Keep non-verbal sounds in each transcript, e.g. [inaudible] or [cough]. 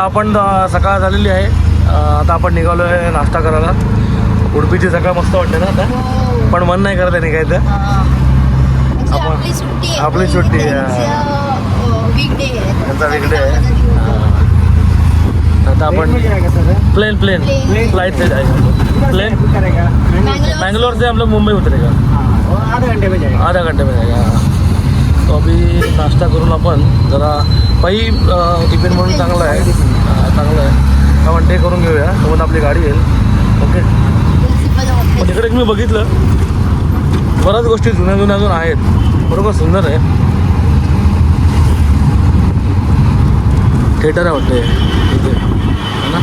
आपण अ, सकाळ झालेली आहे. आता आपण निघालो आहे नाश्ता करायला. उडपीची सकाळ मस्त वाटते ना आता. पण मन नाही करत आहे निघायचं. म्हणजे आपण- आपली सुट्टी आहे. आपली सुट्टी आहे. वीकडे आहे. त्यांचा वेगळे आहे. आता आपण प्लेन प्लेन. फ्लाइट से जाएगा प्लेन बैंगलोर. से हम लोग मुंबई उतरेगा. आधे घंटे में जाएगा आधा घंटे में जाएगा तो नाश्ता करून आपण जरा पायी टिफिन म्हणून चांगलं आहे. चांगलं आहे. आपण ते करून घेऊया. सोबत आपली गाडी येईल. ओके? तिकडे मी बघितलं बऱ्याच गोष्टी जुन्या जुन्या अजून आहेत. बरोबर सुंदर आहे. थिएटर आहे वाटते इथे है ना?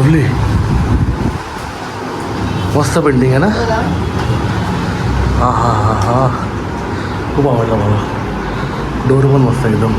लवली मस्त बिल्डिंग आहे ना हां हां हां हां खूप आवडलं मला डोर पण मस्त एकदम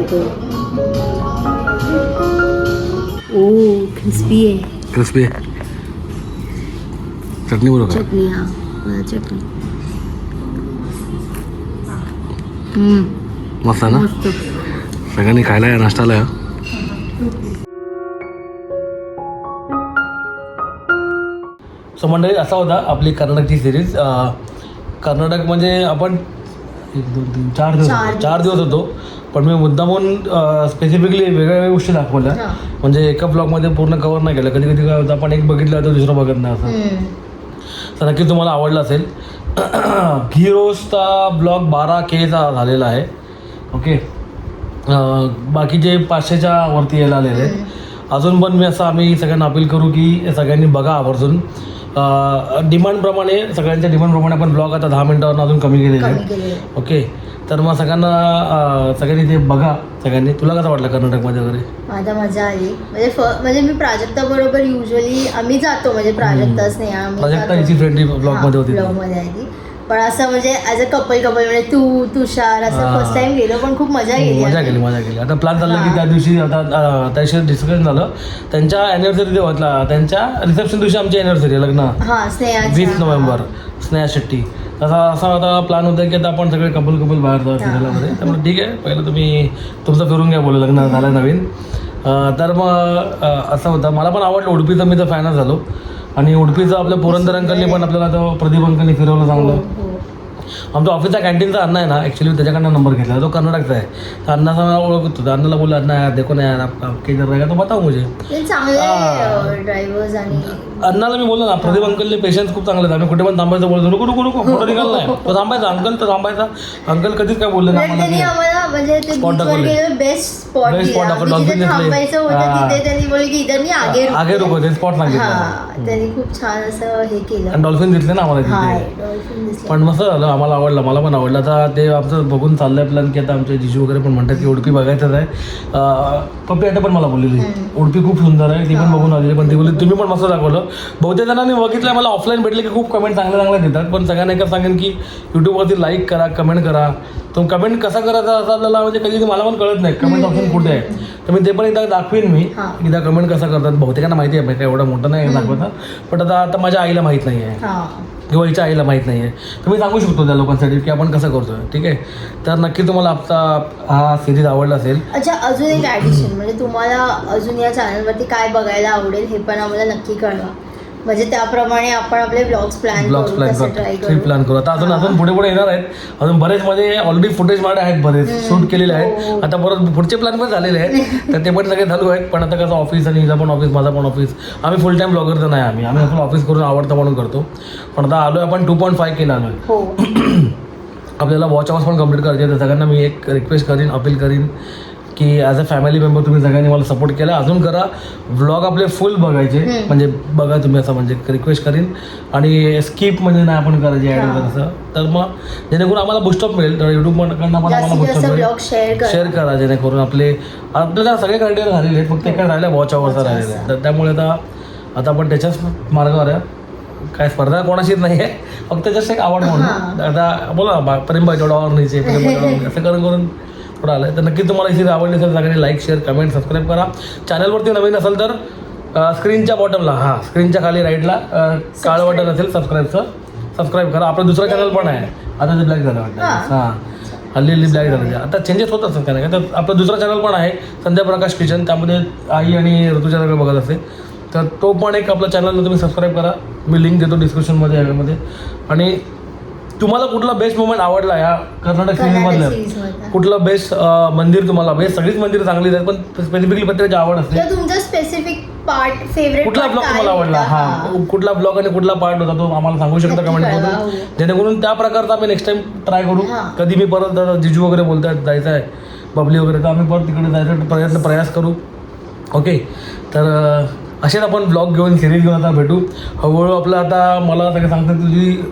ओ क्रिस्पी आहे. क्रिस्पी चटणी बरोबर चटणी हा. चटणी. हम्म, मस्त ना? मस्त. सगळ्यांनी खायला या नाश्ताला या. सो मंडळी असा होता आपली कर्नाटकची सिरीज कर्नाटक म्हणजे आपण एक दोन तीन चार दिवस. चार दिवस होतो. पण मी मुद्दामून स्पेसिफिकली वेगळ्या वेगळ्या गोष्टी दाखवल्या. हा. म्हणजे एका ब्लॉगमध्ये पूर्ण कवर नाही केलं. कधी कधी काय होतं आपण एक बघितलं तर दुसरं बघत नाही असं. हम्म. तर नक्की तुम्हाला आवडला असेल. घी रोजचा ब्लॉग बारा केचा झालेला आहे. ओके अं, बाकीचे पाचशेच्या वरती यायला आलेले आहेत. अजून पण मी असं आम्ही सगळ्यांना अपील करू की सगळ्यांनी बघा आवर्जून. डिमांडप्रमाणे सगळ्यांच्या डिमांडप्रमाणे आपण ब्लॉग आता दहा मिनिटावर अजून कमी केलेले कमी आहेत. केले ओके तर मग सगळ्यांना सगळ्यांनी ते बघा. सगळ्यांनी. तुला कसं वाटलं कर्नाटकमध्ये वगैरे? माझा मजा आली. म्हणजे फ- म्हणजे मी प्राजक्ता बरोबर युजली आम्ही जातो. म्हणजे प्राजक्ताच नाही आम्ही प्राजक्ता. हिची मध्ये होती आहे ती. पण असं म्हणजे ॲज अ कपल कपल म्हणजे तू तुषार असं. फर्स्ट टाइम गेलो पण खूप मजा गेली हो, मजा आम्ही. केली मजा केली आता प्लॅन चालला की. त्या दिवशी आता त्याशी डिस्कशन झालं. त्यांच्या अॅनिव्हर्सरी होतला त्यांच्या रिसेप्शन दिवशी आमची अॅनिव्हर्सरी आहे लग्न. हा स्नेहा वीस नोव्हेंबर. स्नेहा शेट्टी. तसा असा आता प्लॅन होता की आता आपण सगळे कपल कपल बाहेर जाऊ फिरायला मध्ये त्यामुळे ठीक आहे. पहिलं तुम्ही तुमचं फिरून घ्या बोलू लग्न झालं नवीन. तर मग असं होतं. मला पण आवडलं. उडपीचं मी तर फॅनच झालो. आणि उडपीचं आपल्या पुरंदर अंकलनी पण आपल्याला तो प्रदीप अंकलनी फिरवलं चांगलं. हो. आमचा ऑफिसचा कॅन्टीनचा अण्णा आहे ना ॲक्च्युली त्याच्याकडनं नंबर घेतला. तो कर्नाटकचा आहे. तर अण्णाचा मला ओळखत. होता अण्णाला बोलला अण्णा यार देखो ना यार आप इधर रहेगा तो बताओ मुझे. चांगले हा. ड्रायव्हर्स आणि अण्णाला मी बोललो ना प्रदीप अंकलने पेशन्स खूप चांगले आहेत आम्ही कुठे पण थांबायचं बोलतो नको नको नको फोटो निघाला नाही. तो थांबायचा अंकल तर थांबायचा. अंकल कधीच काय बोलले ना त्यांनी आम्हाला. म्हणजे ते Spot दाखवले. गेलो बेस्ट स्पॉट Best spot दाखवले, दिला dolphin जिथे दिसले. थांबायचं हा. होतं तिथे त्यांनी बोलले की इधर नाही आगे रुको. आगे रुको ते स्पॉट सांगितलं हा त्यांनी खूप छान असं हे केलं. आणि डॉल्फिन दिसले ना आम्हाला तिथे. डॉल्फिन दिसलं. पण मस्त झालं आम्हाला आवडलं मला पण आवडलं. आता ते आमचं बघून चाललंय प्लॅन की आता आमचे जिजू वगैरे पण म्हणतात की उडपी बघायचंच आहे. अं, पप्पी आता पण मला बोललेली. उडपी खूप सुंदर आहे ती पण बघून आलेली. पण ती बोलली तुम्ही पण मस्त दाखवलं. बहुतेक जणांनी बघितलं मला ऑफलाईन भेटले की खूप कमेंट चांगल्या चांगल्या देतात. पण सगळ्यांना एकच सांगेन की यूट्यूबवरती लाईक करा कमेंट करा. तो कमेंट कसा करायचा असं आपल्याला म्हणजे कधी मला पण कळत नाही. कमेंट ऑप्शन कुठे आहे? तर मी ते पण एकदा दाखवीन मी. एकदा कमेंट कसा करतात. बहुतेकांना माहिती आहे काय एवढं मोठं नाही दाखवता. पण आता आता माझ्या आईला माहीत नाही आहे किंवा हिच्या आईला माहीत नाही आहे तर मी सांगू शकतो त्या लोकांसाठी की आपण कसं करतो ठीक आहे? तर नक्की तुम्हाला आमचा हा सिरीज आवडला असेल. अच्छा अजून एक ॲडिशन म्हणजे तुम्हाला अजून या चॅनलवरती काय बघायला आवडेल हे पण आम्हाला नक्की कळवा. म्हणजे त्याप्रमाणे आपण आपले ब्लॉग्स प्लॅन ब्लॉग्स प्लॅन करतो प्लॅन करू आता अजून अजून पुढे पुढे येणार आहेत. अजून बरेच मध्ये ऑलरेडी फुटेज माझे आहेत बरेच शूट केलेले आहेत. हो. आता परत पुढचे प्लॅन पण झालेले आहेत. [laughs] तर ते पण सगळे चालू आहेत. पण आता कसं ऑफिस आणि हिला पण ऑफिस माझा पण ऑफिस आम्ही फुल टाईम ब्लॉगर तर नाही आम्ही. आम्ही आपलं ऑफिस करून आवडतं म्हणून करतो. पण आता आलोय आपण टू पॉईंट फाय केलं आलोय हो. [clears throat] आपल्याला वॉच आवर्स पण कंप्लीट करायचे तर सगळ्यांना मी एक रिक्वेस्ट करीन अपील करीन. की ॲज अ फॅमिली मेंबर तुम्ही सगळ्यांनी मला सपोर्ट केला. अजून करा व्लॉग आपले फुल बघायचे. म्हणजे बघा तुम्ही असं म्हणजे रिक्वेस्ट करीन. आणि स्किप म्हणजे नाही आपण करायचे ॲड वगैरे असं. तर मग जेणेकरून आम्हाला बुस्टअप मिळेल. तर यूट्यूबकडनं पण आम्हाला बुस्टअप मिळेल. शेअर करा. जेणेकरून आपले आपल्याला सगळे कंटेंट झालेले आहेत. फक्त एका राहिल्या वॉच आवरचा राहिलेला आहे. तर त्यामुळे आता आता आपण त्याच्याच मार्गावर आहे. काय स्पर्धा कोणाशीच नाही आहे फक्त जस्ट एक आवड म्हणून. आता बोला ना बा- प्रेमबाई तेवढा नीचे प्रेमबाई तेवढा [laughs] असं करून करून. थोडं आलं तर नक्की तुम्हाला ही आवडली असेल सगळ्यांनी लाईक शेअर कमेंट सबस्क्राईब करा. चॅनलवरती नवीन असेल तर स्क्रीनच्या बॉटमला हां स्क्रीनच्या खाली राईटला काळं बटन असेल सबस्क्राईबचं सबस्क्राईब करा. आपलं दुसरं चॅनल पण आहे. आता ते ब्लॅक झालं वाटतं. हां. हल्ली हल्ली ब्लॅक झालं. आता चेंजेस होत असतात काय तर आपलं दुसरं चॅनल पण आहे संध्या प्रकाश किचन. त्यामध्ये आई आणि ऋतुच्या सगळं बघत असते तर तो पण एक आपला चॅनलला तुम्ही सबस्क्राईब करा. मी लिंक देतो डिस्क्रिप्शनमध्ये याच्यामध्ये आणि तुम्हाला कुठला बेस्ट मोमेंट आवडला या कर्नाटक मधलं. कुठलं बेस्ट मंदिर तुम्हाला? बेस्ट सगळीच मंदिरं चांगली आहेत पण स्पेसिफिकली प्रत्येकाची आवड असते. तुमचा स्पेसिफिक पार्ट फेवरेट कुठला ब्लॉग तुम्हाला आवडला? हा. कुठला ब्लॉग आणि कुठला पार्ट होता तो आम्हाला सांगू शकता कमेंट कळवा, करून हो. जेणेकरून त्या प्रकारचा आम्ही नेक्स्ट टाइम ट्राय करू. कधी मी परत जिजू वगैरे बोलतायत जायचं आहे बबली वगैरे तर आम्ही परत तिकडे जायचा प्रयत्न प्रयास करू. ओके तर असेच आपण ब्लॉग घेऊन सिरीज घेऊन आता भेटू. हळूहळू आपलं आता मला सगळं सांगतात तुझी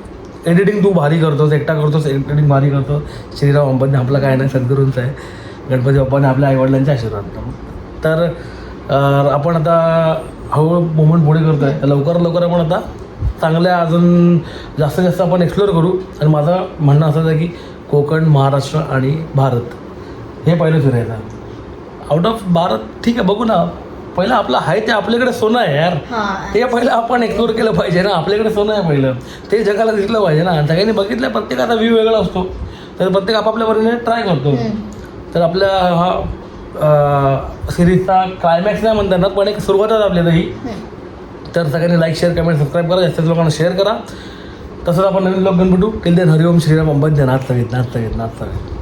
एडिटिंग तू भारी करतोस एकटा करतोस एडिटिंग भारी करतो श्रीराम अंबानी आपलं काय नाही सद्गुरूंचं आहे. गणपती बाप्पाने आपल्या आईवडिलांचे आशीर्वाद तर आपण आता हो हळूहळू मुवमेंट पुढे करतो आहे लवकर लवकर आपण आता चांगल्या अजून जास्तीत जास्त आपण एक्सप्लोअर करू. आणि माझं म्हणणं असं आहे की कोकण महाराष्ट्र आणि भारत हे पहिलं फिरायचं आउट ऑफ भारत ठीक आहे बघू ना. पहिलं आपलं आहे ते आपल्याकडे सोनं आहे यार. हा. ते पहिलं आपण एक्सप्लोर केलं पाहिजे ना आपल्याकडे सोनं आहे पहिलं. ते जगाला दिसलं पाहिजे ना. सगळ्यांनी बघितलं प्रत्येकाचा व्ह्यू वेगळा असतो. तर प्रत्येक आपापल्या परीने ट्राय करतो. तर आपल्या हा सिरीजचा क्लायमॅक्स नाही म्हणता येणार पण एक सुरुवातच आपल्याला ही. तर सगळ्यांनी लाईक शेअर कमेंट सबस्क्राईब करा. जास्तीत लोकांना शेअर करा. तसंच आपण नवीन ब्लॉग भेटू. टिल देन हरिओम श्रीराम अंबंद्य नाथ सगळीत नाथ सगळीत नाथ सगळीत